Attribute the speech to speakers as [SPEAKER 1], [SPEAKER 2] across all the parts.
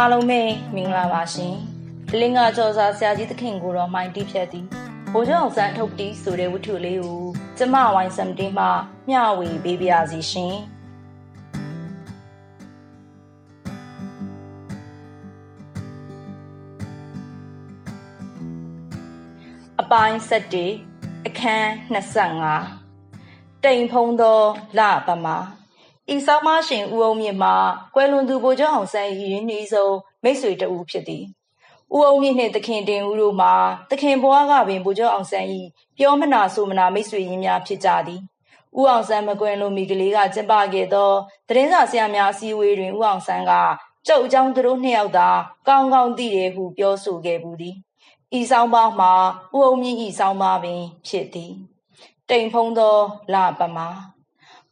[SPEAKER 1] အားလုံးပဲမင်္ဂလာပါရှင်လင်္ကာကျော်စာဆရာကြီးသခင်ကိုတော့မိုင်းတိဖြတ်သည်ဘိုးကျောင်းဆန်းထုတ်တီဆိုတဲ့ဝတ္ထုလေးကိုကျမဝိုင်းစမ်တင်မှမျှဝေပေးပါရစီရှင်အပိုင်း7အခန်း25တိမ်ဖုံးသောလပမာ ဤဆောင်မရှင်ဦးအောင်မြင့်မှာကွယ်လွန်သူဗိုလ်ချုပ်အောင်ဆန်း၏ရင်းနှီးဆုံးမိတ်ဆွေတဦးဖြစ်သည်ဦးအောင်မြင့်နှင့်သခင်တင်ဦးတို့မှာသခင်ဘွားကပင်ဗိုလ်ချုပ်အောင်ဆန်း၏ပြောမနာဆိုမနာမိတ်ဆွေရင်းများဖြစ်ကြသည်ဦးအောင်ဆန်းမကွယ်လွန်မီကလေးကကျင်းပခဲ့သောသတင်းစာဆရာများအစည်းအဝေးတွင်ဦးအောင်ဆန်းကကျုပ်အကြောင်းသူတို့နှစ်ယောက်သာကောင်းကောင်းသိတယ်ဟုပြောဆိုခဲ့ဘူးသည်ဤဆောင်ပါမှာဦးအောင်မြင့်၏ဆောင်ပါပင်ဖြစ်သည်တိမ်ဖုံးသောလပမာ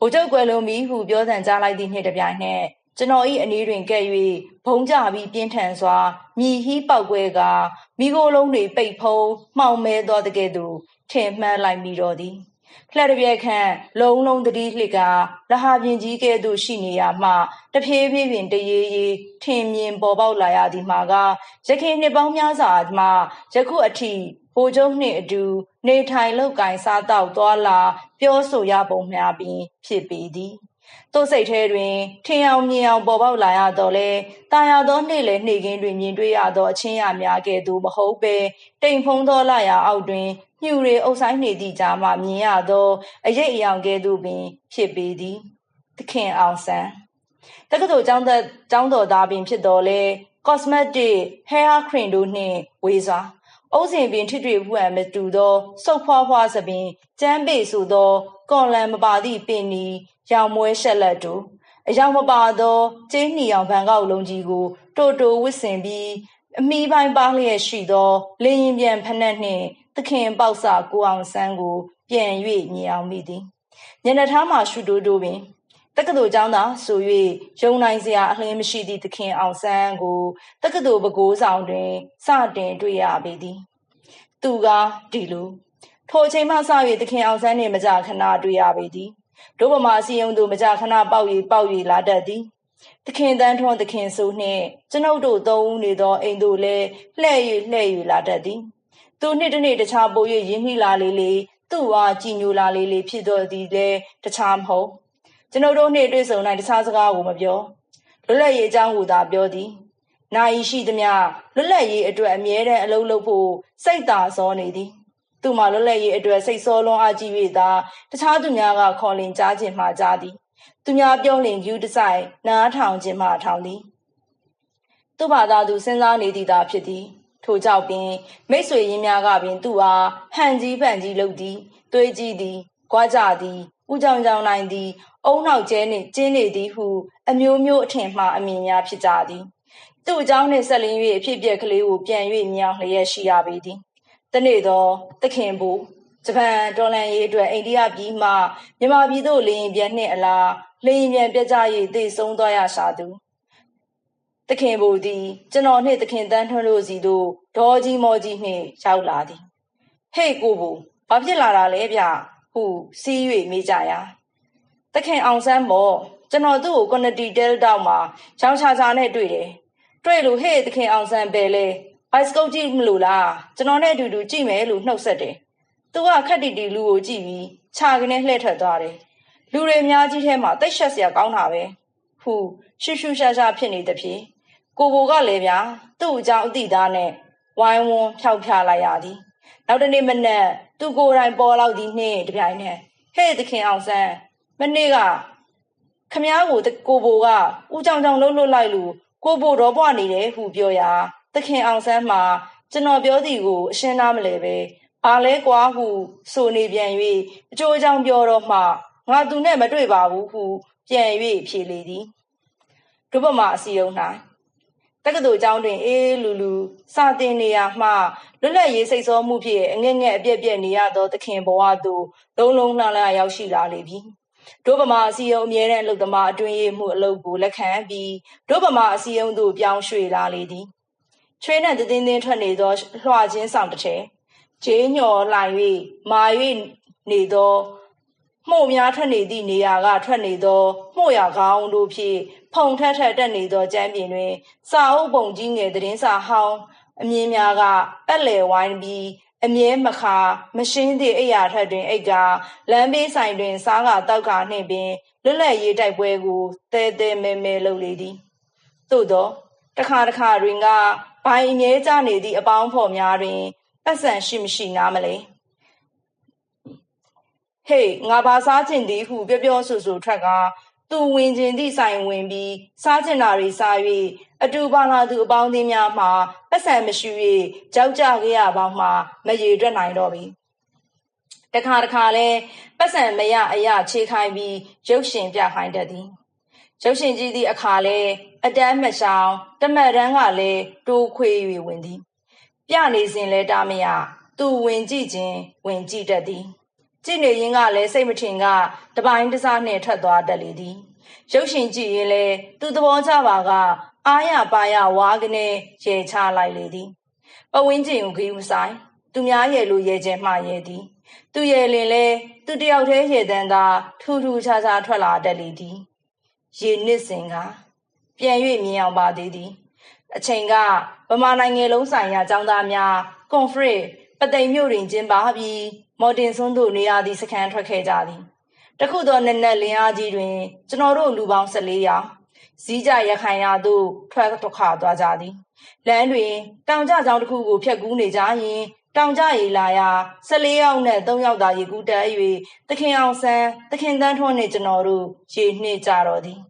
[SPEAKER 1] ဗိုလ်ချုပ်ကွယ်လွန်ပြီဟုပြောသံကြားလိုက်သည့်နှင့်တပြိုင်နက်ကျွန်တော်၏အနီးတွင်ကဲ့၍ဘုံကြပြီးပြင်းထန်စွာမြည်ဟီးပောက်ကွဲကမိโกလုံးတွေပိတ်ဖုံးမှောင်မဲသောတကဲ့သို့ထင်မှန်းလိုက်မိတော့သည်လှက်တပြက်ခန့်လုံးလုံးတတိလှစ်ကလဟာပြင်ကြီးကဲ့သို့ရှိနေရမှတဖြည်းဖြည်းပင်တရေရေထင်မြင်ပေါ်ပေါက်လာရသည်မှာကရခင်နှစ်ပေါင်းများစွာမှယခုအထိ ဗိုလ်ချုပ်နှင့်အတူ နေထိုင်လောက်ကင်စားတောက်သွားလာ ပြောဆိုရပုံများပင် ဖြစ်ပေသည်သို့စိတ်ထဲတွင် ထင်အောင်မြင်အောင်ပေါ်ပေါက်လာရတော့လေတာယာသောနေ့လေနေ့ကင်းတွင်မြင်တွေ့ရသောအချင်းရများကဲ့သို့မဟုတ်ပဲတိမ်ဖုံးသောလာရာအောက်တွင်ညှူတွေအုပ်ဆိုင်နေသည့်ကြားမှမြင်ရသောအရေးအယောင်ကဲ့သို့ပင် ဖြစ်ပေသည်သခင်အောင်ဆန်းတက္ကသိုလ်ကျောင်းသက်ကျောင်းတော်သားပင်ဖြစ်တော်လဲ cosmetic hair cream တို့နှင့်ဝေစွာ အုပ်စင်ပင်ထိတွေ့ဖူးအံမတူသောစုပ်ဖွားဖွားသပင်ကျမ်းပေဆိုသောကွန်လန်မပါသည့်ပင်နီရောင်မွဲရှက်လက်တို့အယောင်မပါသောကျင်းနီအောင်ဗန်ကောက်လုံးကြီးကို တိုတိုဝစ်စင်ပြီးအမိပိုင်းပါလျက်ရှိသောလင်းရင်ပြန်ဖက်နှက်နှင့်သခင်ပေါက်စာကိုအောင်ဆန်းကို ပြန်၍မြင်အောင်မိသည်ညနေထားမှရှုတိုးတိုးပင် တက္ကသိုလ်ကျောင်းသားဆို၍ရုံနိုင်စရာအလင်းမရှိသည့်သခင်အောင်ဆန်းကိုတက္ကသိုလ်ပကိုးဆောင်တွင်စတင်တွေ့ရပေသည်သူကဒီလိုထိုအချိန်မှစ၍သခင်အောင်ဆန်းနှင့်မကြခဏတွေ့ရပေသည်တို့ဗမာစီယုံသူမကြခဏပေါက်၍ပေါက်၍လာတတ်သည်သခင်တန်းထွန်းသခင်ဆိုနှင့်ကျွန်ုပ်တို့သုံးဦးနေသောအိမ်တို့လည်းလှဲ့၍လှဲ့၍လာတတ်သည်သူနှစ်တစ်နေ့တခြားပို၍ရင်းနှီးလာလေလေသူ့အားကြည်ညိုလာလေလေဖြစ်တော်သည်လည်းတခြားမဟုတ် ကျွန်ုပ်တို့နှင့်တွေ့ဆုံနိုင်တခြားစကားကိုမပြောလွတ်လပ်ရေးအကြောင်းကိုသာပြောသည်နိုင်ရှိသမျှလွတ်လပ်ရေးအတွက်အမြဲတမ်းအလုပ်လုပ်ဖို့စိတ်သာစောနေသည်သူမှလွတ်လပ်ရေးအတွက်စိတ်စောလွန်အားကြီး၍သာတခြားသူများကခေါ်လင်ကြားခြင်းမှကြားသည် သူများပြောလင်ယူတဆိုင်နားထောင်ခြင်းမှထောင်သည်သူ့ဘာသာသူစဉ်းစားနေသည်သာဖြစ်သည်ထို့ကြောင့်ပင်မိတ်ဆွေရင်းများကပင်သူ့အားဟန်ကြီးဖန်ကြီးလုပ်သည်တွေးကြည့်သည်ကြွားကြသည် ဥကြောင်ကြောင်နိုင်သည် အုံနောက်ကျဲနှင့်ကျင်းနေသည်ဟု အမျိုးမျိုးအထင်မှားအမြင်များဖြစ်ကြသည်သူ့အကြောင်းနှင့်ဆက်လင်း၍အဖြစ်အပျက်ကလေးကိုပြန်၍မြောင်လျက်ရှိရပေသည်တနေ့သောသခင်ဘူဂျပန်ဒေါ်လန်ရေးအတွက်အိန္ဒိယပြည်မှမြန်မာပြည်သို့လေရင်ပြန်နှင့်အလားလေရင်ပြန်ပြကြ၍တည်ဆုံးသွားရရှာသူသခင်ဘူသည်ကျွန်တော်နှင့်သခင်တန်းထွန်းတို့စီသို့ဒေါ်ကြီးမော်ကြီးနှင့်ရောက်လာသည်ဟေ့ကိုဘူဘာဖြစ်လာတာလဲဗျ ဟုစီး၍မေးကြရာသခင်အောင်ဆန်းမော်ကျွန်တော်သူ့ကိုကွန်နတီတဲလ်တောက်မှာရောင်ချာချာနဲ့တွေ့တယ်တွေ့လို့ဟေ့သခင်အောင်ဆန်းပဲလေဘိုက်စကုတ်ကြည့်မလို့လားကျွန်တော်နဲ့အတူတူကြည့်မယ်လို့နှုတ်ဆက်တယ်သူကခက်တီတီလူကိုကြည့်ပြီးခြာကနေလှည့်ထွက်သွားတယ်လူတွေအများကြီးထဲမှာတိတ်ရှက်စရာကောင်းတာပဲဟုရှူရှူရှာရှာဖြစ်နေသည်ဖြင့်ကိုကိုကလည်းဗျာသူ့အကြောင်းအတိသားနဲ့ဝိုင်းဝန်းဖြောက်ဖြလိုက်ရသည် နောက်တနေ့မနက်သူကိုယ်တိုင်ပေါ်လောက်သည်နှင့်တပြိုင်နက်ဟဲ့သခင်အောင်ဆန်းမနေ့ကခမ ्या ကိုကိုဘိုကဦးကြောင်ကြောင်လှုပ်လှုပ်လိုက်လို့ကိုဘိုတော့ပွားနေတယ်ဟုပြောရာသခင်အောင်ဆန်းမှာကျွန်တော်ပြောသည်ကိုအရှင်းသားမလဲပဲဘာလဲကွာဟုဆိုနေပြန်၍အကျိုးအကြောင်းပြောတော့မှငါသူနဲ့မတွေ့ပါဘူးဟုပြန်၍ဖြေလေသည်ဒုပမာအစီယုံ၌ တက္ကသိုလ်ကျောင်းတွင်အေးလူလူစာတင်နေရမှလွတ်လပ်ရေးစိတ်ဆောမှုဖြင့်အငဲ့ငဲ့အပြက်ပြက်နေရသောသခင်ဘဝသို့လုံးလုံးလှလှရောက်ရှိလာလေပြီဒုဗမာအစည်းအုံအမြဲတမ်းအလုပ်သမားအတွင်းရေးမှုအလုပ်ကိုလက်ခံပြီးဒုဗမာအစည်းအုံသို့ပြောင်းရွှေ့လာလေသည်ချွေးနှံတင်းတင်းထွက်နေသောလွှချင်းဆောင်တစ်ထည်ဂျေးညော်လိုက်၍မာ၍နေသော မှု့များထွက်နေသည့်နေရာကထွက်နေသောမှု့ရကောင်းတို့ဖြင့်ဖုံထက်ထက်တက်နေသောကျမ်းပြင်တွင် စာအုပ်ပုံကြီးငယ်သတင်းစာဟောင်းအမြင်များကပက်လယ်ဝိုင်းပြီးအမြဲမခါမရှင်းသည့်အိယာထက်တွင်အိတ်ကလမ်းဘေးဆိုင်တွင် စားကတောက်ကနှင့်ပင်လွတ်လပ်ရေးတိုက်ပွဲကိုတဲတဲမဲမဲလုပ်လေသည်သို့သောတခါတခါတွင်ကဘိုင်အမြဲကျနေသည့်အပေါင်းဖော်များတွင်ပတ်စံရှိမရှိနားမလဲ ဟေးငါဘာစားချင်သည်ဟုပြောပြောဆိုဆိုထွက်ကာသူဝင်ခြင်းသည့်ဆိုင်ဝင်ပြီးစားကျင်တာတွေစား၍အတူပါလာသူအပေါင်းအသင်းများမှပတ်စံမရှိ၍ကြောက်ကြခဲ့ရပေါင်းမှမရေတွက်နိုင်တော့ပြီတခါတခါလဲပတ်စံမရအရခြေခိုင်းပြီးရုပ်ရှင်ပြခိုင်းတတ်သည်ရုပ်ရှင်ကြည့်သည့်အခါလဲအတန်းမရှောင်တမတ်တန်းကလည်းတိုးခွေ၍ဝင်သည် ပြနေစဉ်လဲတားမရသူဝင်ကြည့်ခြင်းဝင်ကြည့်တတ်သည် ကြည့်နေရင်ကလည်းစိတ်မထင်ကတပိုင်းတစားနှင့်ထွက်သွားတတ်လေသည်ရုပ်ရှင်ကြည့်ရင်လည်းသူသဘောကျပါကအာရပါရဝါကနေရေချလိုက်လေသည်ပဝင်းကျင်ကိုဂီးမဆိုင် သူများရဲ့လိုရဲခြင်းမှရဲသည် သူရဲ့လင်လဲသူတယောက်တည်းရေတန်းသာထူထူခြားခြားထွက်လာတတ်လေသည်ရေနစ်စင်ကပြန်၍မြင်အောင်ပါသေးသည်အချိန်ကဗမာနိုင်ငံလုံးဆိုင်ရာចောင်းသားများကွန်ဖရစ်ပသိမ်မြို့တွင်ကျင်းပပြီး မော်တင်ဆွန်းတို့နေရာသည့်စခန်းထွက်ခဲ့ကြသည်တခုသောနက်နက်လင်းအားကြီးတွင် ကျွန်တော်တို့လူပေါင်း14ယောက်စည်းကြရခိုင်ရာသို့ထွက်ထွက်ခါသွားကြသည်လမ်းတွင်တောင်ကျကြောင်တစ်ခုကိုဖြတ်ကူးနေကြရင်တောင်ကျရီလာရာ14ယောက်နဲ့3ယောက်သာရေကူးတက်၍သခင်အောင်ဆန်းသခင်တန်းထွန်းနှင့်ကျွန်တော်တို့ရေနှင့်ကြတော်သည်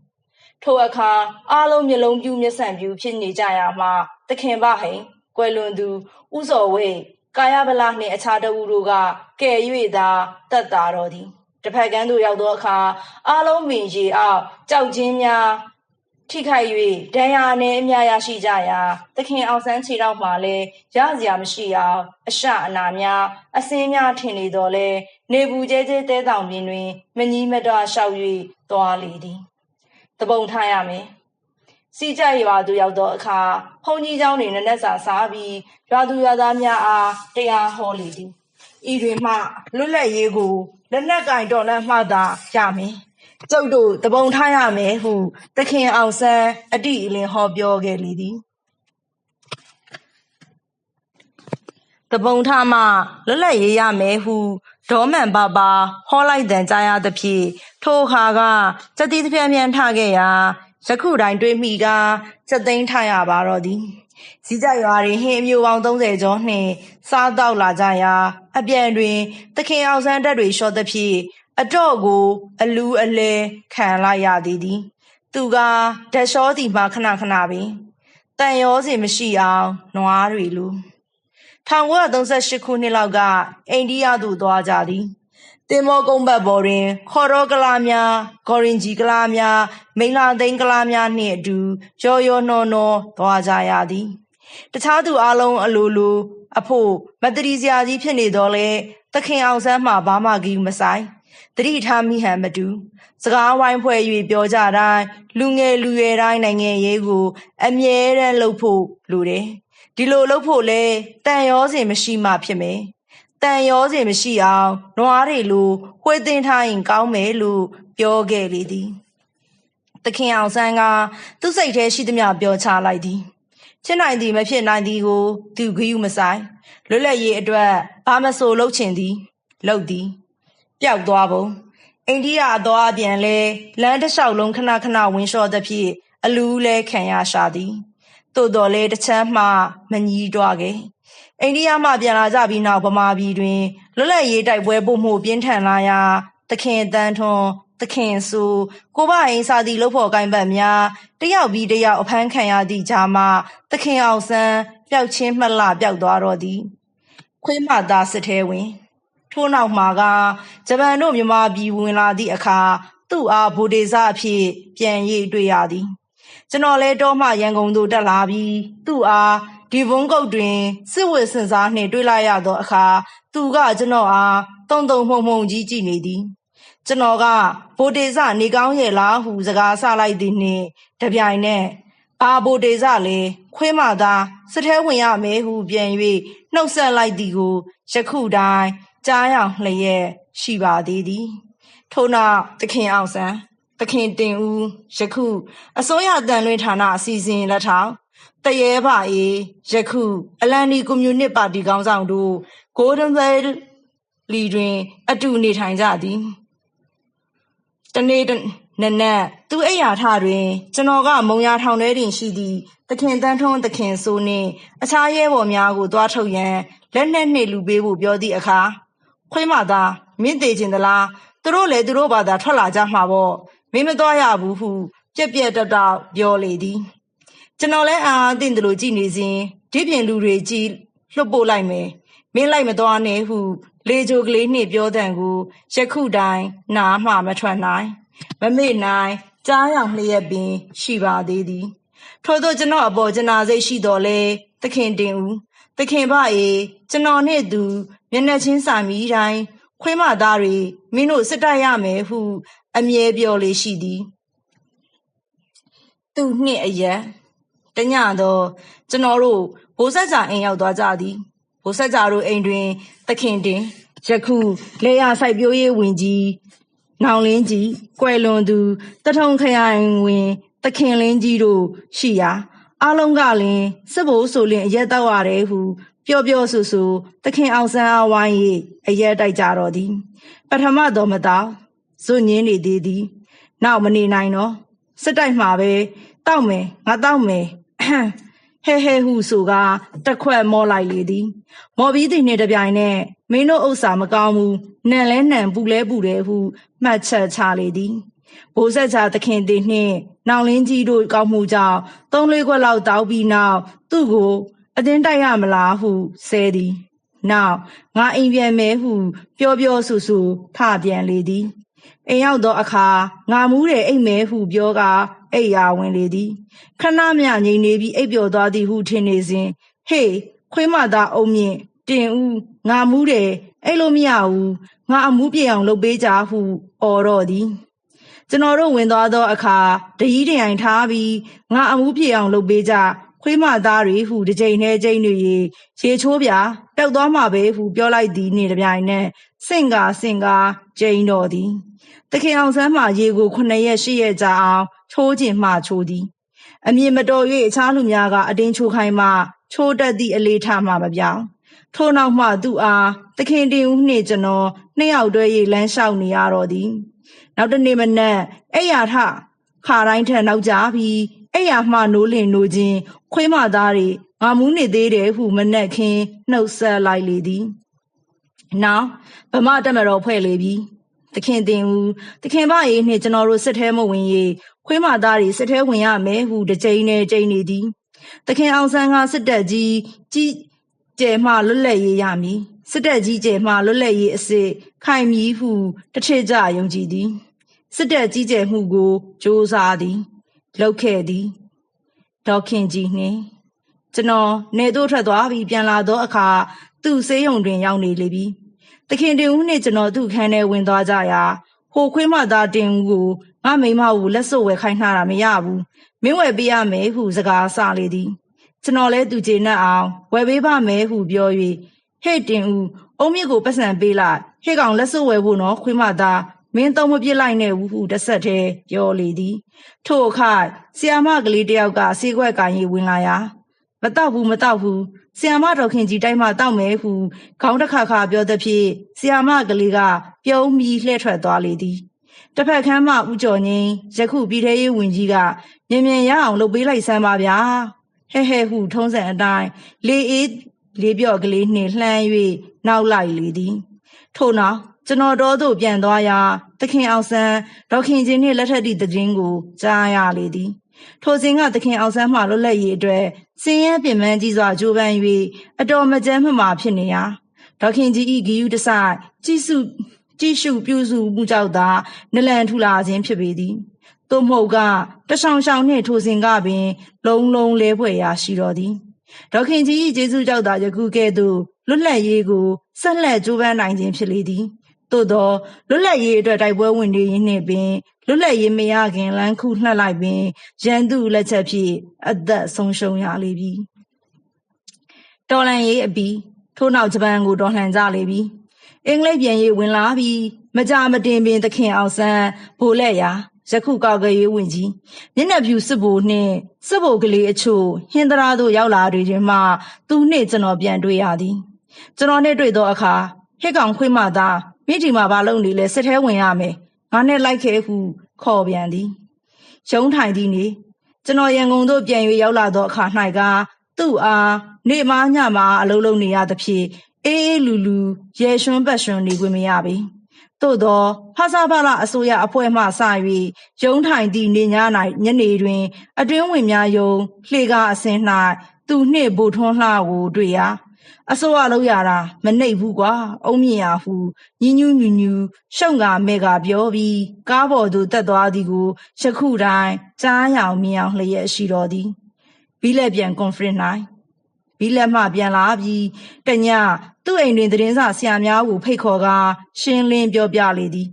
[SPEAKER 1] ထိုအခါအားလုံးမျိုးလုံးပြူးမျက်စံပြူးဖြစ်နေကြရမှသခင်ပဟိန်ကွယ်လွန်သူဥစော်ဝိတ် ကာယဗလာနှင့်အခြားတဦးတို့ကကဲ့၍သာတတ်တာတော်သည်တစ်ဖက်ကန်းသို့ရောက်သောအခါအားလုံးပင်ရေအောက်ကြောက်ခြင်းများထိခိုက်၍ဒဏ်ရာနှင့်အများရရှိကြရာသခင်အောင်ဆန်းခြေတော်မှလည်းရစရာမရှိအောင်အရှအနာများအစင်းများထင်နေတော်လဲနေဘူးကျဲကျဲတဲတောင်ပြင်တွင်မကြီးမတော်လျှောက်၍သွားလေသည်တပုံထားရမယ် စီကြရွာသူရောက်သောအခါဘုန်းကြီးเจ้าနေနက်နက်စာစားပြီးရွာသူရွာသားများအားတရားဟောလေသည်ဤတွင်မှလွတ်လပ်ရေးကိုလက်နက်ကင်တော်လှန်မှသာရမယ်ကျုပ်တို့တပုံထားရမယ်ဟုသခင်အောင်ဆန်းအတိအလင်းဟောပြောခဲ့လေသည်တပုံထားမှလွတ်လပ်ရေးရမယ်ဟုဒေါမန်ပါပါဟောလိုက်တန်ကြားရသဖြင့်ထိုအခါကစက်တိတစ်ပြန်ပြန်ထခဲ့ရာ ယခုတိုင်းတွေးမိကစက်သိန်းထရပါတော့သည်စည်းကြရွာတွင်ဟင်းအမျိုးပေါင်း30ကျော်နှင့်စားတော့လာကြရာအပြန်တွင်သခင်အောင်ဆန်းတက်တွေလျှော့သဖြင့်အတော့ကို အလူအလဲခံလိုက်ရသည်သည် သူကဓာတ်လျှောသည်မှခဏခဏပင်တန်ရောစီမရှိအောင်နွားတွေလို1938ခုနှစ်လောက်ကအိန္ဒိယသို့သွားကြသည် တင်မောကုန်းဘတ်ပေါ်တွင် ခေါ်တော်ကလာများဂေါ်ရင်ဂျီကလာများမိန်လာသိန်းကလာများနှင့်အတူရောရောနှောနှောသွားကြရသည်တခြားသူအလုံးအလိုလိုအဖို့မတရီစရာကြီးဖြစ်နေတော့လေသခင်အောင်ဆန်းမှဘာမှကြီးမဆိုင်တတိထားမိဟန်မတူစကားဝိုင်းဖွဲ့၍ပြောကြတိုင်းလူငယ်လူရွယ်တိုင်းနိုင်ငံရေးကို အမြဲတမ်းလှုပ်ဖို့လိုတယ်ဒီလိုလှုပ်ဖို့လဲတန်ရောစင်မရှိမှဖြစ်မယ် တန်ရောစင်မရှိအောင်နွားတွေလိုဝှေ့တင်ထားရင်ကောင်းမယ်လို့ပြောခဲ့လေသည်သခင်အောင်ဆန်းကသူ့စိတ်ထဲရှိသမျှပြောချလိုက်သည်ဖြစ်နိုင်သည်မဖြစ်နိုင်သည်ကိုသူဂယုမဆိုင်လွတ်လပ်ရေးအတွက်ဘာမဆိုလုပ်ချင်သည်လုပ်သည်ပျောက်သွားပုံအိန္ဒိယအသွားအပြန်လဲလမ်းတစ်လျှောက်လုံးခဏခဏဝင်းလျှော့သဖြင့်အလူးလဲခံရရှာသည်သို့တော်လဲတစ်ချမ်းမှမညီးတွားခဲ့ အိန္ဒိယမှပြန်လာကြပြီးနောက်ဗမာပြည်တွင်လွတ်လပ်ရေးတိုက်ပွဲပို့မှုပြင်းထန်လာရာသခင်တန်းထွန်းသခင်ဆူကိုပအိမ်စာသည့်လုပ်ဖို့ကိုင်းပတ်များတယောက်ပြီးတယောက်အဖမ်းခံရသည့်ကြားမှာသခင်အောင်ဆန်းပျောက်ချင်းမှတ်လပျောက်သွားတော့သည်ခွေးမသားစစ်ထဲဝင်ထို့နောက်မှာကဂျပန်တို့မြန်မာပြည်ဝင်လာသည့်အခါသူ့အားဗိုလ်ဒေဇအဖြစ် ပြန်ရိပ်တွေ့ရသည် ကျွန်တော်လဲတော့မှရန်ကုန်သို့တက်လာပြီးသူ့အား ဒီဘုံကုတ်တွင်စစ်ဝတ်စင်စားနှင့်တွေ့လိုက်ရသောအခါသူကကျွန်တော်အားတုံတုံမှုံမှုံကြီးကြည့်နေသည်ကျွန်တော်ကဗိုလ်တေဇနေကောင်းရဲ့လားဟုစကားဆလိုက်သည်နှင့်တပြိုင်နက်အာဗိုလ်တေဇလေခွေးမသားစထဲဝင်ရမယ်ဟုပြန်၍နှုတ်ဆက်လိုက်သည်ကိုယခုတိုင်းကြားရောက်လျက်ရှိပါသေးသည်ထို့နောက်သခင်အောင်ဆန်းသခင်တင်ဦးယခုအစိုးရတန်လွင်ဌာနအစီအစဉ်လက်ထောက် တရဲပါအေးယခုအလန်ဒီကွန်မြူနစ်ပါတီခေါင်းဆောင်တို့ Golden Bell လီတွင် အတူနေထိုင်ကြသည်တနေ့တနက်နက်သူအိယာထတွင် ကျွန်တော်ကမုံရထောင်ထဲတွင်ရှိသည့်သခင်တန်းထွန်းသခင်ဆိုနှင့်အခြားရဲဘော်များကိုတွားထုတ်ရန်လက်နက်နှင့်လူပေးဖို့ပြောသည့်အခါခွေးမသားမင်းသေးခြင်းသလားသူတို့လည်းသူတို့ဘာသာထွက်လာကြမှာပေါ့မင်းမသွားရဘူးဟုပြက်ပြက်တောက်တောက်ပြောလေသည် ကျွန်တော်လည်းအာအသင့်တယ်လို့ကြည်နေစဉ်ဒီပြင်လူတွေကြည်လွတ်ပို့လိုက်မယ်မင်းလိုက်မသွားနဲ့ဟု လေကြိုကလေးနှင့်ပြောတဲ့ကိုယခုတိုင်နားမှမထွက်နိုင်မမေ့နိုင်ကြားရောင်လျက်ပင် ရှိပါသေးသည်ထို့သောကျွန်တော်အပေါ်ကျနာစိတ်ရှိတော်လဲသခင်တင်ဦးသခင်ဖအေကျွန်တော်နှင့်သူမျက်နှာချင်းစာမိတိုင်းခွေးမသားတွေမင်းတို့စစ်တိုက်ရမယ်ဟု အမြဲပြောလေရှိသည် သူနှင့်အရက် တညတော့ကျွန်တော်တို့ဘိုးဆက်ကြအိမ်ရောက်သွားကြသည်ဘိုးဆက်ကြတို့အိမ်တွင် သခင်တင်ယခုလေယာစိုက်ပျိုးရေးဝင်ကြီးနောင်လင်းကြီးကွယ်လွန်သူတထုံခရိုင်ဝင် သခင်လင်းကြီးတို့ရှိရာအလုံးကလင်စစ်ဘိုးဆိုလင်အရက်တော့ရတယ်ဟုပျော်ပျော်ဆူဆူသခင်အောင်ဆန်းအဝိုင်း၏အရက်တိုက်ကြတော်သည် ပထမတော်မတော်ဇွညင်းနေသေးသည် နောက်မနေနိုင်တော့စစ်တိုက်မှာပဲတောက်မယ်ငါတောက်မယ် ဟဲဟဲဟုဆိုကတက်ခွက်မောလိုက်လေသည် မော်ပြီးသည်နှင့်တပြိုင်နက်မင်းတို့ဥစ္စာမကောင်းဘူးနန်လဲနန်ပူလဲပူတယ်ဟုမှတ်ချက်ချလေသည်ဘိုးဆက်ချသခင်သည်နှင့်နောင်လင်းကြီးတို့ကောက်မှုကြောင့်သုံးလေးခွက်လောက်တောက်ပြီးနောက်သူ့ကိုအတင်းတိုက်ရမလားဟုဆဲသည်နောက်ငါအိမ်ပြန်မယ်ဟုပြောပြောဆူဆူထပြန်လေသည်အိမ်ရောက်သောအခါငါမူးတယ်အိမ်မဲဟုပြောက အိပ်ရာဝင်လေသည်ခဏမြငိမ့်နေပြီးအိပ်ပျော်သွားသည်ဟုထင်နေစဉ်ဟေးခွေးမသားအုံမြင့်တင်ဦးငါမူးတယ်အဲ့လိုမရဘူးငါအမှုပြေအောင်လုပ်ပေးကြဟုအော်တော့သည်ကျွန်တော်တို့ဝင်သွားသောအခါတကြီးတိုင်ထားပြီးငါအမှုပြေအောင်လုပ်ပေးကြ ခွေးမသားတွေဟုတစ်ချိန်နဲ့ချိန်တွေရေချိုးပြပျောက်သွားမှာပဲဟုပြောလိုက်သည်နှင့်တပြိုင်နက်စင့်ကာစင့်ကာချိန်တော်သည်တခင်အောင်ဆန်းမှရေကို9ရက်10ရက်ကြာအောင်ချိုးခြင်းမှချိုးသည်အမြင်မတော်၍အခြားလူများကအတင်းချိုးခိုင်းမှချိုးတတ်သည့်အလေးထားမှမပြောင်းထို့နောက်မှသူ့အားသခင်တင်ဦးနှင့်ကျွန်တော်နှစ်ယောက်တွဲ၍လမ်းလျှောက်နေရတော့သည် နောက်တနေ့မနက်အဲ့ရထခါတိုင်းထက်နောက်ကြပြီး အဲ့ရမှနိုးလင်နိုးခြင်းခွေးမသားတွေငါမူးနေသေးတယ်ဟုမနက်ခင်းနှုတ်ဆက်လိုက်လေသည်နောက်ဗမာတက်မတော်ဖွဲ့လေပြီသခင်တင်ဦးသခင်မအေးနှင့်ကျွန်တော်တို့စစ်ထဲမဝင်၍ခွေးမသားတွေစစ်ထဲဝင်ရမယ်ဟုတစ်ကြိမ်နဲ့ကြိမ်နေသည်သခင်အောင်ဆန်းကစစ်တပ်ကြီးကြီးကျဲမှလွတ်လပ်ရေးရမည်စစ်တပ်ကြီးကျဲမှလွတ်လပ်ရေးအစစ်ခိုင်မည်ဟုတထစ်ကြယုံကြည်သည်စစ်တပ်ကြီးကျဲမှုကိုစ조사သည် လောက်ခဲ့သည်ဒေါခင်ကြီးနှင့်ကျွန်တော်နေတို့ထွက်သွားပြီးပြန်လာသောအခါသူ့ဆေးရုံတွင်ရောက်နေလေပြီသခင်တင်ဦးနှင့်ကျွန်တော်သူ့ခန်းထဲဝင်သွားကြရာဟိုခွေးမသားတင်ဦးကိုငါမိမကိုလက်စွပ်ဝယ်ခိုင်းထားတာမရဘူးမင်းဝယ်ပေးရမယ်ဟုစကားဆလေသည်ကျွန်တော်လဲသူကျေနပ်အောင်ဝယ်ပေးပါမယ်ဟုပြော၍ဟဲ့တင်ဦးအုံးမြစ်ကိုပတ်စံပေးလိုက်ဟဲ့ကောင်လက်စွပ်ဝယ်ဖို့နော်ခွေးမသား မင်းတော့မပြစ်လိုက်နဲ့ဘူးဟုတဆက်တည်းပြောလေသည် ထို့အခါဆီယာမကလေးတယောက်ကဆေးခွက်ကန်ရီဝင်လာရာမတော့ဘူးမတော့ဘူးဆီယာမတော်ခင်ကြီးတိုင်းမှတောက်မယ်ဟုခေါင်းတစ်ခါခါပြောသည်ဖြင့်ဆီယာမကလေးကပြုံးပြီးလှည့်ထွက်သွားလေသည်တစ်ဖက်ခမ်းမှဦးကျော်ငင်းယခုပြည်ထရေးဝင်ကြီးကမြင်မြင်ရအောင်လုပ်ပေးလိုက်စမ်းပါဗျာဟဲဟဲဟုထုံးစံအတိုင်းလေအေးလေးပြော့ကလေးနှင့်လှမ်း၍နောက်လိုက်လေသည်ထို့နောက် ကျွန်တော်တော်သို့ပြန်သွားရာသခင်အောင်ဆန်းဒေါခင်ချင်းနှင့်လက်ထက်သည့်တည်င်းကိုကြားရလေသည်ထိုစဉ်ကသခင်အောင်ဆန်းမှလွတ်လပ်ရေးအတွက်စင်ရဲပင်ပန်းကြီးစွာကြိုးပမ်း၍အတော်မကြမ်းမမာဖြစ်နေရာဒေါခင်ကြီးဤဂီယူတဆိုင်ကြည်စုကြည်ရှုပြုစုမှုကြောင့်သာနလန်ထူလာခြင်းဖြစ်ပေသည်သို့မဟုတ်ကတရှောင်ရှောင်နှင့်ထိုစဉ်ကပင် လုံးလုံးလဲဖွဲ့ရာရှိတော်သည်ဒေါခင်ကြီး၏ကျေးဇူးကြောင့်သာယခုကဲ့သို့လွတ်လပ်ရေးကိုဆက်လက်ကြိုးပမ်းနိုင်ခြင်းဖြစ်လေသည် သို့သောလွတ်လပ်ရေးအတွက်တိုက်ပွဲဝင်နေရင်းနှင့်ပင်လွတ်လပ်ရေးမရခင်လမ်းခုနှက်လိုက်ပင်ရန်သူလက်ချက်ဖြင့်အသက်ဆုံးရှုံးရလေပြီတော်လန်ရေးအပြီးထို့နောက်ဂျပန်ကိုတော်လှန်ကြလေပြီအင်္ဂလိပ်ပြန်ရေးဝင်လာပြီးမကြမတင်ပင်သခင်အောင်ဆန်းဗိုလ်လက်ရာယခုကောက်ကရေးဝင်ကြီးမျက်နှာဖြူစစ်ဘိုနှင့်စစ်ဘိုကလေးအချို့ဟင်းသရာတို့ရောက်လာတွေချင်းမှသူနှင့်ကျွန်တော်ပြန်တွေ့ရသည် ကျွန်တော်နဲ့တွေ့သောအခါဟစ်ကောင်ခွေးမသား မိတီမှာဘာလုပ်နေလဲစစ်ထဲဝင်ရမယ်ငါနဲ့လိုက်ခဲ့ဟုခေါ်ပြန်သည်ရုံးထိုင်သည်နေကျွန်တော်ရန်ကုန်သို့ပြန်၍ရောက်လာသောအခါ၌ကသူ့အားနေမညမှာအလုံးလုံးနေရသဖြင့်အေးအေးလူလူရေရွှန်းပတ်ရွှန်းနေခွင့်မရပေသို့သောဖဆဖလာအစိုးရအဖွဲ့မှစ၍ရုံးထိုင်သည့်နေည၌ညနေတွင် အတွင်းဝင်များယုံလှေကားအစင်း၌သူနှင့်ဗိုလ်ထွန်းလှကိုတွေ့ရာ အစိုးရလောက်ရတာမနှိပ်ဘူးကွာအုံးမြင်ရဟုညင်းညူးညူညူရှုံကမဲကပြောပြီးကားပေါ်သို့တက်သွားသည်ကိုယခုတိုင်းကြားရောင်မြင်အောင်လျက်ရှိတော်သည်ဘီလက်ပြန်ကွန်ဖရင့်၌ဘီလက်မှပြန်လာပြီးတညသူ့အိမ်တွင်သတင်းစာဆရာများကိုဖိတ်ခေါ်ကာရှင်းလင်းပြောပြလေသည်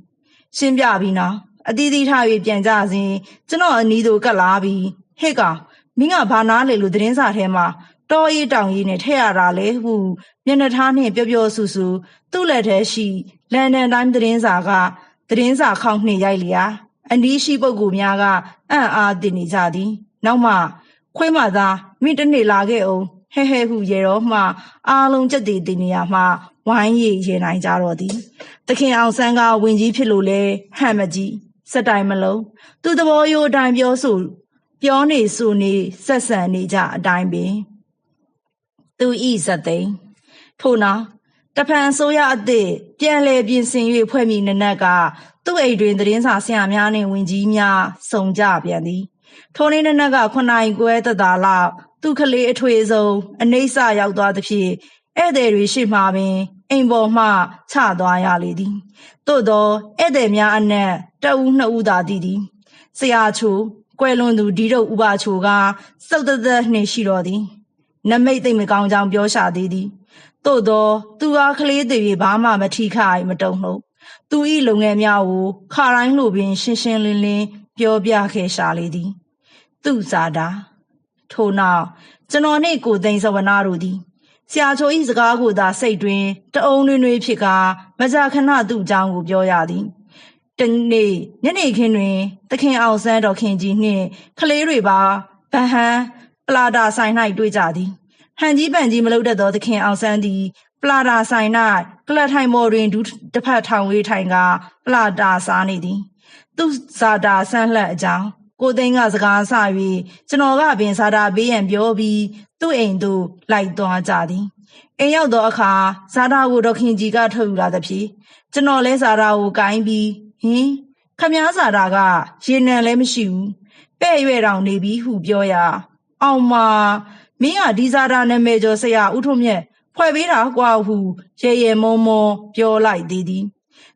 [SPEAKER 1] ရှင်းပြပြီးနောက်အတီးတီးထား၍ပြန်ကြစဉ်ကျွန်တော်အနီးသို့ကပ်လာပြီးဟဲ့ကောင်မင်းကဘာနားလေလို့သတင်းစာထဲမှာ တောအေးတောင်ကြီးနဲ့ထည့်ရတာလေဟုမျက်နှာထားနှင့်ပြောပြောဆူဆူသူ့လက်ထဲရှိလန်ဒန်တိုင်းသတင်းစာကသတင်းစာခေါင်းနှင့်ရိုက်လျာအနီးရှိပုဂ္ဂိုလ်များကအံ့အားသင့်နေကြသည် နောက်မှ ခွေးမသားမိတနေ့လာခဲ့အောင်ဟဲဟဲဟုရေတော့မှအားလုံးကြက်တည်တည်နေရမှဝိုင်းရည်ရေနိုင်ကြတော့သည်သခင်အောင်ဆန်းကဝင်ကြီးဖြစ်လို့လဲဟန့်မကြီးစက်တိုင်မလုံးသူသဘောရိုးအတိုင်းပြောဆိုပြောနေဆိုနေဆက်ဆံနေကြအတိုင်းပင် သူဤဇတ်သိမ်းထို့နောက်တဖန်ဆိုရအသည့်ပြန်လည်ပြင်ဆင်၍ဖွဲ့မိနနက်ကသူ့အိမ်တွင်သတင်းစာဆရာများနှင့်ဝင်ကြီးများစုံကြပြန်သည်ထိုနေ့နနက်က9နိုင်ခွဲသက်သာလောက်သူ့ကလေးအထွေဆုံးအနှိမ့်ဆရောက်သွားသဖြင့်ဧည့်သည်တွေရှိမှပင်အိမ်ပေါ်မှချသွားရလေသည်သို့သောဧည့်သည်များအနက်တဦးနှစ်ဦးသာတည်သည်ဆရာချိုကွယ်လွန်သူဒီတို့ဥပါချိုကစုတ်သက်သက်နှင့်ရှိတော်သည် နမိတ်သိမ့်မကောင်းကြောင်းပြောရှာသေးသည်သို့သောသူအားကလေးတွေဘာမှမထိခိုက်မတုံ့နှုတ်သူ၏လုပ်ငန်းများကိုခါတိုင်းလိုပင် ရှင်းရှင်းလင်းလင်းပြောပြခဲ့ရှာလေသည် သူဇာတာထို့နောက်ကျွန်တော်နှင့်ကိုသိန်းစဝနာတို့သည်ဆရာချို၏စကားကိုသာစိတ်တွင်တအုံတွင်တွင်ဖြစ်ကာမကြာခဏသူ့အကြောင်းကိုပြောရသည်တနေ့ညနေခင်းတွင် သခင်အောင်ဆန်းတော်ခင်ကြီးနှင့်ကလေးတွေပါဗဟန် ပလာတာဆိုင်၌တွေ့ကြသည်ဟန်ကြီးပန်ကြီးမလုပ်တတ်သောသခင်အောင်ဆန်းသည်ပလာတာဆိုင်၌ကလတ်ထိုင်မော်တွင်ဒူးတစ်ဖက်ထောင်ဝေးထိုင်ကပလာတာစားနေသည် သူဇာတာဆန်းလှက်အကြောင်းကိုသိန်းကစကားဆ၍ကျွန်တော်ကပင်ဇာတာဘေးရန်ပြောပြီးသူ့အိမ်သို့လိုက်သွားကြသည်အိမ်ရောက်သောအခါဇာတာကိုဒေါခင်ကြီးကထုတ်ယူလာသဖြင့်ကျွန်တော်လဲဇာတာကိုကိုင်းပြီးဟင်ခမည်းဇာတာကရေနံလည်းမရှိဘူးပဲ့ရွဲ့တောင်နေပြီဟုပြောရာ အောင်မမင်းကဒီဇာတာနာမည်ကျော်ဆရာဦးထွန်းမြတ်ဖွဲ့ပေးတာကွာဟုရေရေမုံမုံပြောလိုက်သေးသည်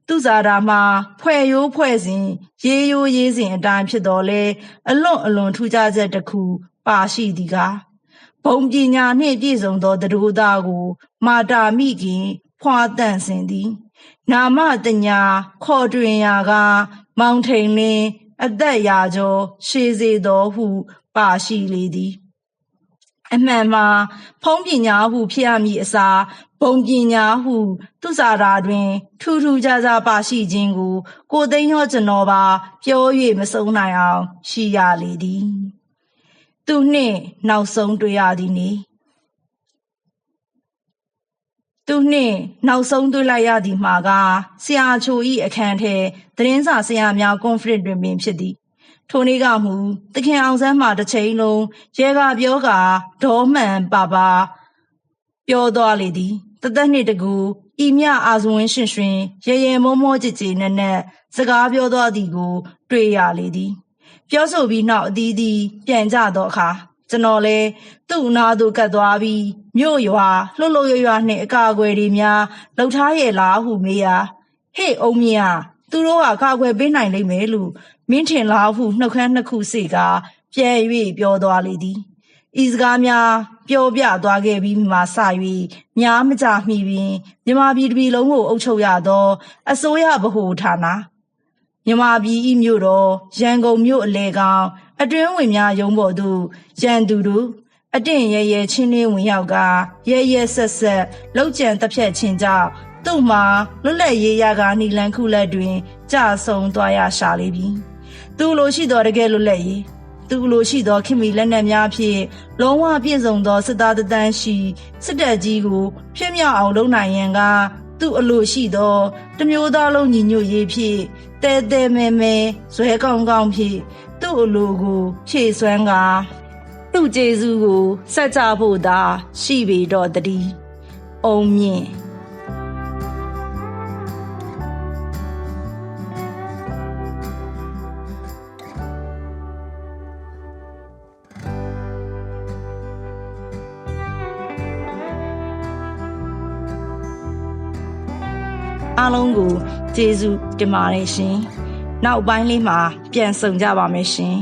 [SPEAKER 1] သူဇာတာမှာဖွဲ့ရိုးဖွဲ့စဉ်ရေးရိုးရေးစဉ်အတိုင်းဖြစ်တော်လဲအလွန်အလွန်ထူးခြားချက်တစ်ခုပါရှိသည်ကားဘုံပညာနှင့်ပြည့်စုံသောတရူသားကို မာတာမိခင် ဖွာတန့်စင်သည် နာမတညာခေါ်တွင်ရာက မောင်ထိန်လင်းအသက်ရာကျော်ရှေးစေတော်ဟု ပါရှိလေသည်အမှန်မှာဖုံးပညာဟုဖြစ်ရမည်အစားဘုံပညာဟု သူစာတာတွင် ထူးထူးခြားခြားပါရှိခြင်းကို ကိုသိန်းရောကျွန်တော်ပါပြော၍မဆုံးနိုင်အောင် ရှိရလေသည် သူနှင့်နောက်ဆုံးတွေ့ရသည်နေသူနှင့်နောက်ဆုံးတွေ့လိုက်ရသည်မှာကဆရာချိုဤအခန်းထဲသတင်းစာဆရာများကွန်ဖရင့်တွင်ပင်ဖြစ်သည် ထိုနေ့ကမူသခင်အောင်ဆန်းမှတစ်ချိန်လုံးရဲကပြောကဒေါမှန်ပါပါပြောသွားလေသည်တသက်နှင့်တကူဤမြအာဇဝင်ရှင်ရှင်ရေရေမောမောကြည်ကြည်နက်နက်စကားပြောသွားသည်ကို တွေ့ရလေသည် ပြောဆိုပြီးနောက်အသီးသီးပြန်ကြသောအခါကျွန်တော်လဲသူ့အနာသို့ကတ်သွားပြီးမြို့ရွာလှုပ်လှုပ်ရွရွနှင့်အကာအကွယ်တွေများလှုပ်ထားရဲ့လားဟုမေးရာဟေ့အုံမြင့်သူတို့ကကာကွယ်ပေးနိုင်လိမ့်မယ်လို့ မင်းထင်လားဟုနှုတ်ခမ်းနှစ်ခုစေကပြန်၍ပြောသွားလေသည်ဤစကားများပြောပြသွားခဲ့ပြီးမှစ၍များမကြမီပင်မြမပြည်တပြည်လုံးကိုအုပ်ချုပ်ရသော အစိုးရဗဟိုဌာနမြမပြည်ဤမြို့တော်ရန်ကုန်မြို့အလဲကောင်အတွင်းဝင်များရုံးပေါ်သို့ရန်သူတို့အတင့်ရဲရဲချင်းလေးဝင်ရောက်ကရဲရဲဆက်ဆက်လောက်ကြံတက်ဖြတ်ခြင်းကြောင့်သူသူ့မှာလွတ်လပ်ရေးရကနီလန်ခုလက်တွင်ကြဆုံသွားရရှာလေပြီ သူလိုရှိတော်တကယ်လွတ်လပ်ရေးသူလိုရှိသောခင်မီလက်နက်များဖြင့်လုံးဝပြည့်စုံသောစစ်သားတသန်းရှိစစ်တပ်ကြီးကိုဖြစ်မြောက်အောင်လုပ်နိုင်ရန်ကသူ့အလိုရှိသောတမျိုးသားလုံးညီညွတ်ရေးဖြင့်တဲတဲမဲမဲဇွဲကောင်းကောင်းဖြင့်သူ့အလိုကိုဖြည့်စွမ်းကားသူ့ကျေးဇူးကိုဆက်ကြဖို့သာရှိပေတော့တည်းအုံမြင့် အားလုံးကိုကျေးဇူးတင်ပါတယ်ရှင်နောက်ပိုင်းလေးမှာပြန်ဆောင်ကြပါမယ်ရှင်